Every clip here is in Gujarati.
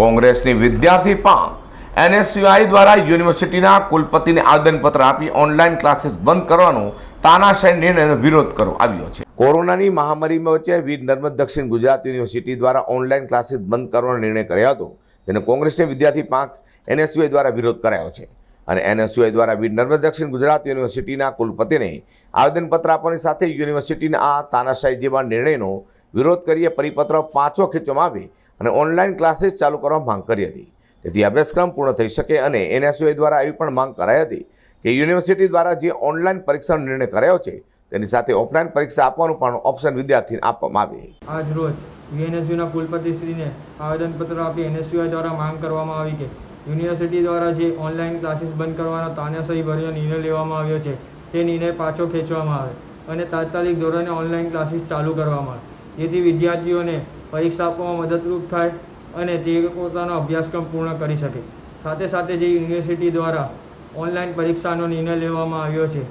કોંગ્રેસની વિદ્યાર્થી પાંખ એનએસયુઆઈ દ્વારા યુનિવર્સિટીના કુલપતિને આવેદનપત્ર આપી ઓનલાઈન ક્લાસીસ બંધ કરવાનો તાનાશાહી નિર્ણયનો વિરોધ કરવો આવ્યો છે. કોરોનાની મહામારીમાં વચ્ચે વીર નર્મદ દક્ષિણ ગુજરાત યુનિવર્સિટી દ્વારા ઓનલાઈન ક્લાસીસ બંધ કરવાનો નિર્ણય કર્યો હતો, જેને કોંગ્રેસની વિદ્યાર્થી પાંખ એનએસયુઆઈ દ્વારા વિરોધ કરાયો છે. અને એનએસયુઆઈ દ્વારા વીર નર્મદ દક્ષિણ ગુજરાત યુનિવર્સિટીના કુલપતિને આવેદનપત્ર આપવાની સાથે યુનિવર્સિટીના આ તાનાશાહી જેવા નિર્ણયનો વિરોધ કરીએ પરિપત્ર પાછો ખેંચવામાં આવે અને ઓનલાઈન ક્લાસીસ ચાલુ કરવા માંગ કરી હતી. જેથી અભ્યાસક્રમ પૂર્ણ થઈ શકે અને એનએસયુઆઈ દ્વારા એવી પણ માંગ કરાઈ હતી કે યુનિવર્સિટી દ્વારા જે ઓનલાઈન પરીક્ષાનો નિર્ણય કરાયો છે, તેની સાથે ઓફલાઈન પરીક્ષા આપવાનું પણ ઓપ્શન વિદ્યાર્થીને આપવામાં આવે. આજ રોજ વીએનએસયુના કુલપતિશ્રીને આવેદનપત્ર આપી એનએસયુઆઈ દ્વારા માંગ કરવામાં આવી કે યુનિવર્સિટી દ્વારા જે ઓનલાઈન ક્લાસીસ બંધ કરવાનો તાનાશાહી ભર્યો નિર્ણય લેવામાં આવ્યો છે, તે નિર્ણય પાછો ખેંચવામાં આવે અને તાત્કાલિક ધોરણે ઓનલાઈન ક્લાસીસ ચાલુ કરવામાં આવે. જેથી વિદ્યાર્થીઓને પરીક્ષા આપવામાં મદદરૂપ થાય અને તે પોતાનો અભ્યાસક્રમ પૂર્ણ કરી શકે. સાથે સાથે જે યુનિવર્સિટી દ્વારા ઓનલાઈન પરીક્ષાનો નિર્ણય લેવામાં આવ્યો છે,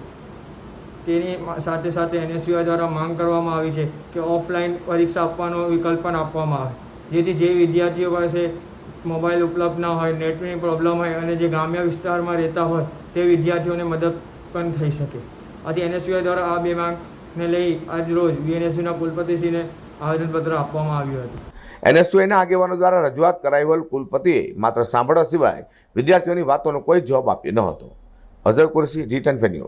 તેની સાથે સાથે એનએસયુઆઈ દ્વારા માંગ કરવામાં આવી છે કે ઓફલાઈન પરીક્ષા આપવાનો વિકલ્પ પણ આપવામાં આવે. જેથી જે વિદ્યાર્થીઓ પાસે મોબાઈલ ઉપલબ્ધ ના હોય, નેટની પ્રોબ્લેમ હોય અને જે ગ્રામ્ય વિસ્તારમાં રહેતા હોય, તે વિદ્યાર્થીઓને મદદ પણ થઈ શકે. આથી એનએસયુઆઈ દ્વારા આ બે માંગને લઈ આજ રોજ વીએનએસયુના કુલપતિશ્રીને આવેદનપત્ર આપવામાં આવ્યું હતું. એનએસયુઆઈના આગેવાનો દ્વારા રજૂઆત કરાયેલ કુલપતિએ માત્ર સાંભળવા સિવાય વિદ્યાર્થીઓની વાતોનો કોઈ જવાબ આપ્યો ન હતો. અઝર કુરસી રિટર્ન ફેન્યુ